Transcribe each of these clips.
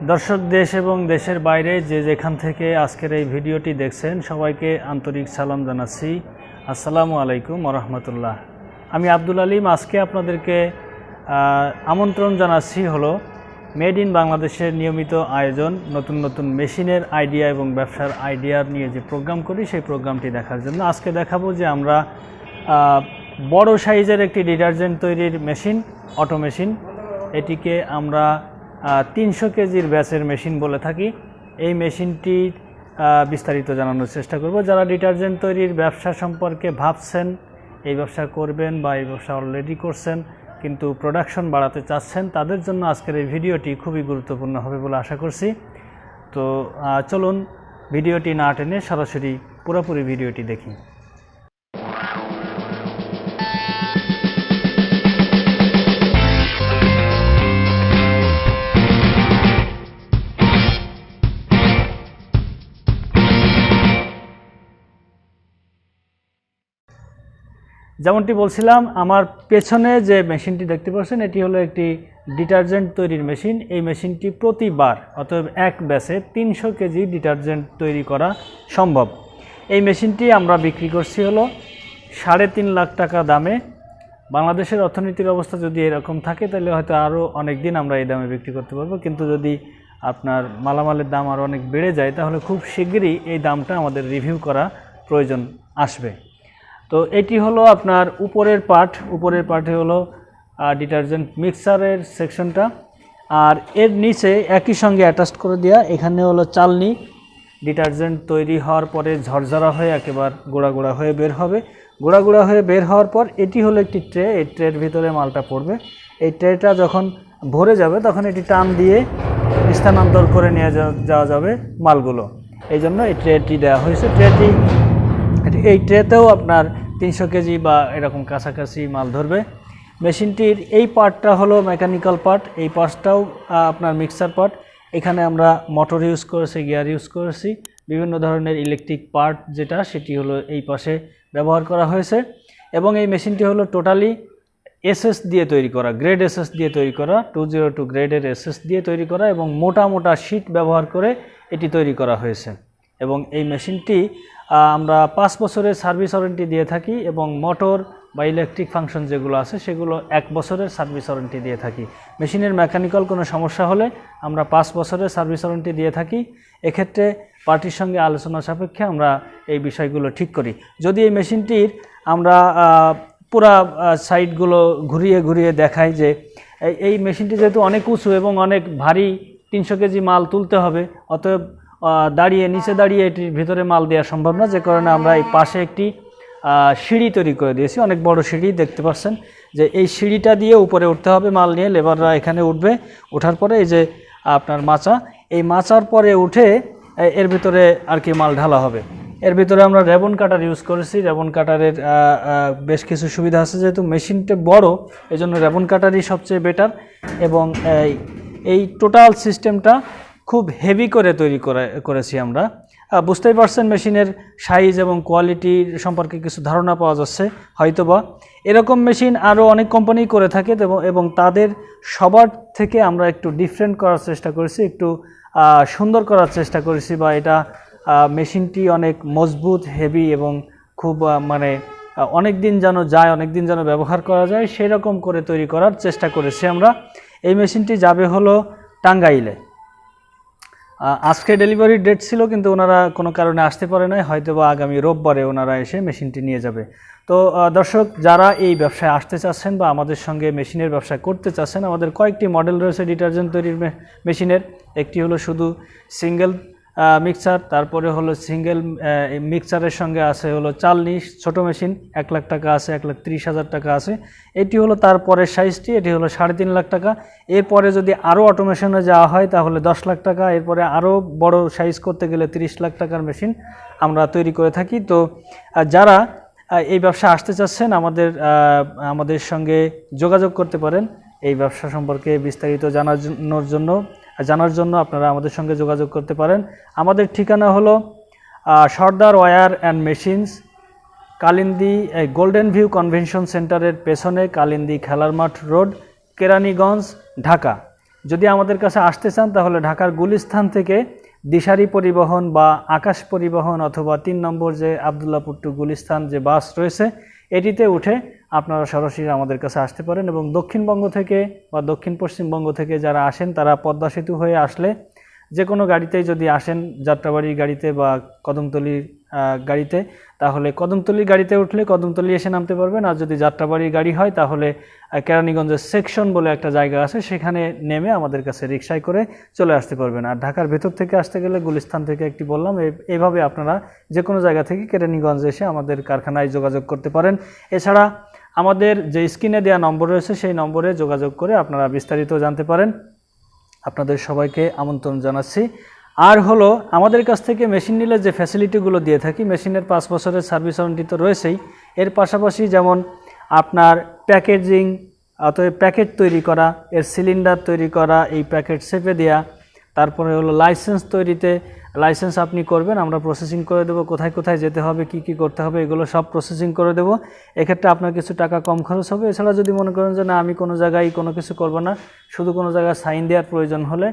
দর্শক দেশ এবং দেশের বাইরে যে যেখান থেকে আজকের এই ভিডিওটি দেখছেন, সবাইকে আন্তরিক সালাম জানাচ্ছি। আসসালামু আলাইকুম রহমতুল্লাহ। আমি আব্দুল আলিম, আজকে আপনাদেরকে আমন্ত্রণ জানাচ্ছি হলো মেড ইন বাংলাদেশের নিয়মিত আয়োজন, নতুন নতুন মেশিনের আইডিয়া এবং ব্যবসার আইডিয়া নিয়ে যে প্রোগ্রাম করি, সেই প্রোগ্রামটি দেখার জন্য আজকে দেখাবো যে আমরা বড় সাইজের একটি ডিটারজেন্ট তৈরির মেশিন, অটো মেশিন, এটিকে আমরা তিনশো কেজির ব্যাচের মেশিন বলে থাকি। এই মেশিনটি বিস্তারিত জানানোর চেষ্টা করব। যারা ডিটারজেন্ট তৈরির ব্যবসা সম্পর্কে ভাবছেন, এই ব্যবসা করবেন বা এই ব্যবসা অলরেডি করছেন, কিন্তু প্রোডাকশন বাড়াতে চাচ্ছেন, তাদের জন্য আজকের এই ভিডিওটি খুবই গুরুত্বপূর্ণ হবে বলে আশা করছি। তো চলুন ভিডিওটি না টেনে সরাসরি পুরোপুরি ভিডিওটি দেখি। যেমনটি বলছিলাম, আমার পেছনে যে মেশিনটি দেখতে পাচ্ছেন, এটি হলো একটি ডিটারজেন্ট তৈরির মেশিন। এই মেশিনটি প্রতিবার, অতএব এক ব্যাসে তিনশো কেজি ডিটারজেন্ট তৈরি করা সম্ভব। এই মেশিনটি আমরা বিক্রি করছি হলো সাড়ে তিন লাখ টাকা দামে। বাংলাদেশের অর্থনীতির অবস্থা যদি এরকম থাকে, তাহলে হয়তো আরও অনেক দিন আমরা এই দামে বিক্রি করতে পারব। কিন্তু যদি আপনার মালামালের দাম আরও অনেক বেড়ে যায়, তাহলে খুব শিগগিরই এই দামটা আমাদের রিভিউ করা প্রয়োজন আসবে। তো এটি হলো আপনার উপরের পার্ট, উপরের পার্টে হলো ডিটারজেন্ট মিক্সারের সেকশনটা আর এর নিচে একই সঙ্গে অ্যাটাচ করে দেওয়া এখানে হলো চালনি। ডিটারজেন্ট তৈরি হওয়ার পরে ঝরঝরা হয়ে একেবারে গোড়া গোড়া হয়ে বের হবে। গোড়া গোড়া হয়ে বের হওয়ার পর এটি হলো একটি ট্রে, এই ট্রের ভিতরে মালটা পড়বে। এই ট্রেটা যখন ভরে যাবে, তখন এটি টান দিয়ে স্থানান্তর করে নিয়ে যাওয়া- যাবে মালগুলো। এই জন্য এই ট্রেটি দেওয়া হয়েছে। ট্রেটি এই ট্রেতেও আপনার তিনশো কেজি বা এরকম কাছাকাছি মাল ধরবে। মেশিনটির এই পার্টটা হলো মেকানিক্যাল পার্ট, এই পার্টটাও আপনার মিক্সার পার্ট। এখানে আমরা মোটর ইউজ করেছি, গিয়ার ইউজ করেছি, বিভিন্ন ধরনের ইলেকট্রিক পার্ট যেটা, সেটি হলো এই পাশে ব্যবহার করা হয়েছে। এবং এই মেশিনটি হলো টোটালি এসএস দিয়ে তৈরি করা, গ্রেড এসএস দিয়ে তৈরি করা, টু জিরো টু গ্রেডের এসএস দিয়ে তৈরি করা এবং মোটা মোটা শিট ব্যবহার করে এটি তৈরি করা হয়েছে। এবং এই মেশিনটি আমরা পাঁচ বছরের সার্ভিস ওয়ারেন্টি দিয়ে থাকি এবং মোটর বা ইলেকট্রিক ফাংশন যেগুলো আছে সেগুলো এক বছরের সার্ভিস ওয়ারেন্টি দিয়ে থাকি। মেশিনের মেকানিক্যাল কোনো সমস্যা হলে আমরা পাঁচ বছরের সার্ভিস ওয়ারেন্টি দিয়ে থাকি। এক্ষেত্রে পার্টির সঙ্গে আলোচনা সাপেক্ষে আমরা এই বিষয়গুলো ঠিক করি। যদি এই মেশিনটির আমরা পুরা সাইডগুলো ঘুরিয়ে ঘুরিয়ে দেখাই যে এই- মেশিনটি যেহেতু অনেক উঁচু এবং অনেক ভারী, তিনশো কেজি মাল তুলতে হবে, অতএব দাঁড়িয়ে, নিচে দাঁড়িয়ে এটির ভিতরে মাল দেওয়া সম্ভব না, যে কারণে আমরা এই পাশে একটি সিঁড়ি তৈরি করে দিয়েছি। অনেক বড় সিঁড়ি, দেখতে পাচ্ছেন যে এই সিঁড়িটা দিয়ে উপরে উঠতে হবে মাল নিয়ে। লেবাররা এখানে উঠবে, ওঠার পরে এই যে আপনার মাচা, এই মাচার পরে উঠে এর ভিতরে আর কি মাল ঢালা হবে। এর ভিতরে আমরা রেবন কাটার ইউজ করেছি। রেবন কাটারের বেশ কিছু সুবিধা আছে, যেহেতু মেশিনটা বড় এই জন্য রেবন কাটারই সবচেয়ে বেটার এবং, এই টোটাল সিস্টেমটা খুব হেভি করে তৈরি করে, করেছি আমরা। বুঝতেই পারছেন মেশিনের সাইজ এবং কোয়ালিটির সম্পর্কে কিছু ধারণা পাওয়া যাচ্ছে, হয়তোবা। এরকম মেশিন আরও অনেক কোম্পানি করে থাকে এবং তাদের সবার থেকে আমরা একটু ডিফারেন্ট করার চেষ্টা করেছি, একটু সুন্দর করার চেষ্টা করেছি বা এটা মেশিনটি অনেক মজবুত হেভি এবং খুব মানে অনেক দিন যেন যায় অনেক দিন যেন ব্যবহার করা যায় সেই রকম করে তৈরি করার চেষ্টা করেছি আমরা। এই মেশিনটি যাবে হলো টাঙ্গাইলে। আজকে ডেলিভারির ডেট ছিল, কিন্তু ওনারা কোনো কারণে আসতে পারে নাই। হয়তো বা আগামী রোববারে ওনারা এসে মেশিনটি নিয়ে যাবে। তো দর্শক, যারা এই ব্যবসায় আসতে চাচ্ছেন বা আমাদের সঙ্গে মেশিনের ব্যবসা করতে চাচ্ছেন, আমাদের কয়েকটি মডেল রয়েছে ডিটারজেন্ট তৈরির মেশিনের একটি হলো শুধু সিঙ্গেল মিক্সার তারপরে হলো সিঙ্গেল মিক্সারের সঙ্গে আছে হলো চালনি, ছোট মেশিন এক লাখ টাকা আছে, এক লাখ তিরিশ হাজার টাকা আছে। এটি হলো তারপরের সাইজটি এটি হলো সাড়ে তিন লাখ টাকা। এরপরে যদি আরও অটোমেশনে যাওয়া হয়, তাহলে দশ লাখ টাকা। এরপরে আরও বড় সাইজ করতে গেলে তিরিশ লাখ টাকার মেশিন আমরা তৈরি করে থাকি। তো যারা এই ব্যবসা আসতে চাচ্ছেন, আমাদের আমাদের সঙ্গে যোগাযোগ করতে পারেন। এই ব্যবসা সম্পর্কে বিস্তারিত জানার জন্য- জন্য জানার জন্য আপনারা আমাদের সঙ্গে যোগাযোগ করতে পারেন। আমাদের ঠিকানা হলো Sardar wire and machines, Kalindi golden view convention সেন্টারের পেছনে কালিন্দি খেলার মাঠ রোড, কেরানীগঞ্জ, ঢাকা। যদি আমাদের কাছে আসতে চান, তাহলে ঢাকার গুলিস্থান থেকে দিশারি পরিবহন বা আকাশ পরিবহন অথবা তিন নম্বর যে আবদুল্লাপুর টু গুলিস্তান যে বাস রয়েছে, এটিতে উঠে আপনারা সরাসরি আমাদের কাছে আসতে পারেন এবং দক্ষিণবঙ্গ থেকে বা দক্ষিণ পশ্চিমবঙ্গ থেকে যারা আসেন, তারা পদ্মা সেতু হয়ে আসলে যে কোনো গাড়িতেই যদি আসেন যাত্রাবাড়ির গাড়িতে বা কদমতলির গাড়িতে, তাহলে কদমতলির গাড়িতে উঠলে কদমতলি এসে নামতে পারবেন। আর যদি যাত্রাবাড়ির গাড়ি হয়, তাহলে কেরানীগঞ্জের সেকশন বলে একটা জায়গা আছে, সেখানে নেমে আমাদের কাছে রিক্সায় করে চলে আসতে পারবেন। আর ঢাকার ভেতর থেকে আসতে গেলে গুলিস্তান থেকে একটি বললাম এভাবে আপনারা যে কোনো জায়গা থেকে কেরানীগঞ্জ এসে আমাদের কারখানায় যোগাযোগ করতে পারেন। এছাড়া আমাদের যে স্ক্রিনে দেওয়া নম্বর রয়েছে, সেই নম্বরে যোগাযোগ করে আপনারা বিস্তারিত জানতে পারেন। আপনাদের সবাইকে আমন্ত্রণ জানাচ্ছি। আর হলো, আমাদের কাছ থেকে মেশিন নিলে যে ফ্যাসিলিটিগুলো দিয়ে থাকি, মেশিনের পাঁচ বছরের সার্ভিস ওয়ারেন্টি তো রয়েছেই। এর পাশাপাশি যেমন আপনার প্যাকেজিং অতএব প্যাকেট তৈরি করা, এর সিলিন্ডার তৈরি করা, এই প্যাকেট সেপে দেওয়া তারপরে হলো লাইসেন্স তৈরিতে লাইসেন্স আপনি করবেন, আমরা প্রসেসিং করে দেবো, কোথায় কোথায় যেতে হবে, কি কি করতে হবে, এগুলো সব প্রসেসিং করে দেবো। এক্ষেত্রে আপনার কিছু টাকা কম খরচ হবে। এছাড়া যদি মনে করেন যে না, আমি কোনো জায়গায় কোনো কিছু করব না, শুধু কোনো জায়গায় সাইন দেওয়ার প্রয়োজন হলে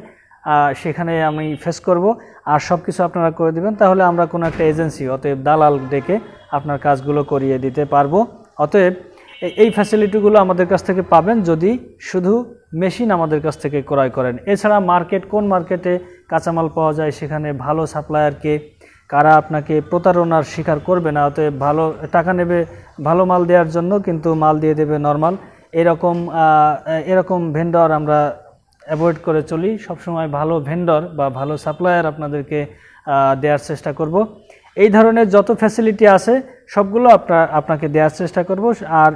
সেখানে আমি ফেস করব। আর সব কিছু আপনারা করে দেবেন, তাহলে আমরা কোনো একটা এজেন্সি অতএব দালাল ডেকে আপনার কাজগুলো করিয়ে দিতে পারব। অতএব এই ফ্যাসিলিটিগুলো আমাদের কাছ থেকে পাবেন যদি শুধু মেশিন আমাদের কাছ থেকে ক্রয় করেন। এছাড়া মার্কেট, কোন মার্কেটে কাঁচামাল পাওয়া যায় সেখানে ভালো সাপ্লায়ারকে, কারা আপনাকে প্রতারণার শিকার করবে না, অতএব ভালো, টাকা নেবে, ভালো মাল দেওয়ার জন্য কিন্তু মাল দিয়ে দেবে নর্মাল। এরকম এরকম ভেন্ডর আমরা অ্যাভয়েড করে চলি। সবসময় ভালো ভেন্ডর বা ভালো সাপ্লায়ার আপনাদেরকে দেওয়ার চেষ্টা করব। এই ধরনের যত ফ্যাসিলিটি আছে সবগুলো আপনার আপনাকে দেওয়ার চেষ্টা করব। আর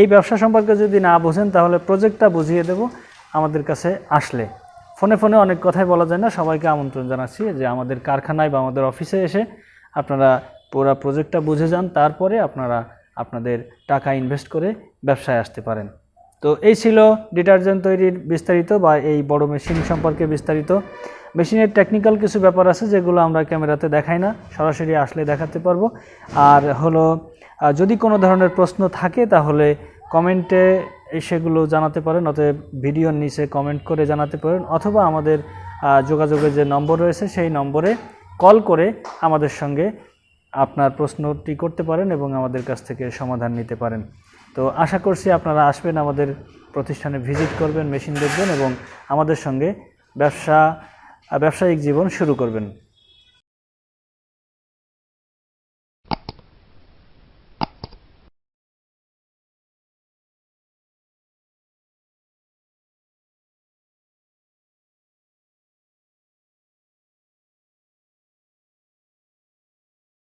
এই ব্যবসা সম্পর্কে যদি না বোঝেন, তাহলে প্রজেক্টটা বুঝিয়ে দেব, আমাদের কাছে আসলে। ফোনে ফোনে অনেক কথাই বলা যায় না, সবাইকে আমন্ত্রণ জানাচ্ছি যে আমাদের কারখানায় বা আমাদের অফিসে এসে আপনারা পুরো প্রজেক্টটা বুঝে যান, তারপরে আপনারা আপনাদের টাকা ইনভেস্ট করে ব্যবসায় আসতে পারেন। তো এই ছিল ডিটারজেন্ট তৈরির বিস্তারিত বা এই বড় মেশিন সম্পর্কে বিস্তারিত। মেশিনের টেকনিক্যাল কিছু ব্যাপার আছে যেগুলো আমরা ক্যামেরাতে দেখাই না, সরাসরি আসলে দেখাতে পারব। আর হলো যদি কোনো ধরনের প্রশ্ন থাকে তাহলে কমেন্টে সেগুলো জানাতে পারেন, অতএব ভিডিওর নিচে কমেন্ট করে জানাতে পারেন, অথবা আমাদের যোগাযোগের যে নম্বর রয়েছে সেই নম্বরে কল করে আমাদের সঙ্গে আপনার প্রশ্নটি করতে পারেন এবং আমাদের কাছ থেকে সমাধান নিতে পারেন। তো আশা করছি আপনারা আসবেন আমাদের প্রতিষ্ঠানে, ভিজিট করবেন, মেশিন দেখবেন এবং আমাদের সঙ্গে ব্যবসা ব্যবসায়িক জীবন শুরু করবেন।